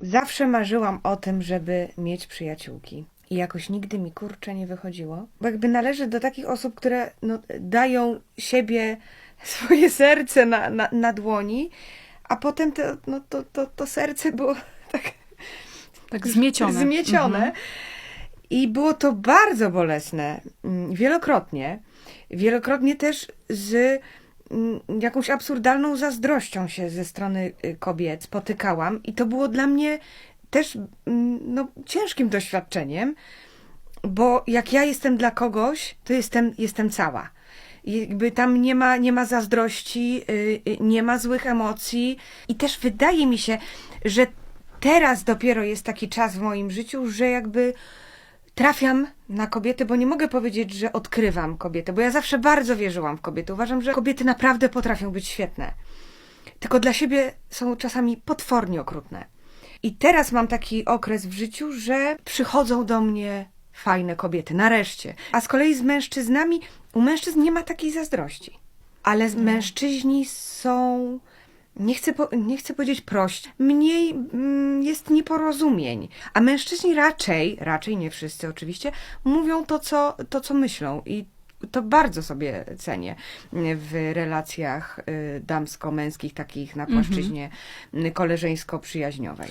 Zawsze marzyłam o tym, żeby mieć przyjaciółki. I jakoś nigdy mi kurczę nie wychodziło. Bo jakby należę do takich osób, które no, dają siebie, swoje serce na, na, na dłoni, a potem to, no, to, to, to serce było tak Tak zmiecione. zmiecione. Mhm. I było to bardzo bolesne. mm, Wielokrotnie. Wielokrotnie też z jakąś absurdalną zazdrością się ze strony y, kobiet spotykałam. I to było dla mnie też no, ciężkim doświadczeniem, bo jak ja jestem dla kogoś, to jestem, jestem cała. Jakby tam nie ma, nie ma zazdrości, y, y, nie ma złych emocji. I też wydaje mi się, że teraz dopiero jest taki czas w moim życiu, że jakby trafiam na kobiety, bo nie mogę powiedzieć, że odkrywam kobiety, bo ja zawsze bardzo wierzyłam w kobiety. Uważam, że kobiety naprawdę potrafią być świetne. Tylko dla siebie są czasami potwornie okrutne. I teraz mam taki okres w życiu, że przychodzą do mnie fajne kobiety, nareszcie. A z kolei z mężczyznami, u mężczyzn nie ma takiej zazdrości. Ale mężczyźni są, nie chcę, po, nie chcę powiedzieć prości, mniej mm, jest nieporozumień. A mężczyźni raczej, raczej nie wszyscy oczywiście, mówią to, co, to, co myślą. I to bardzo sobie cenię w relacjach y, damsko-męskich, takich na płaszczyźnie y, koleżeńsko-przyjaźniowej.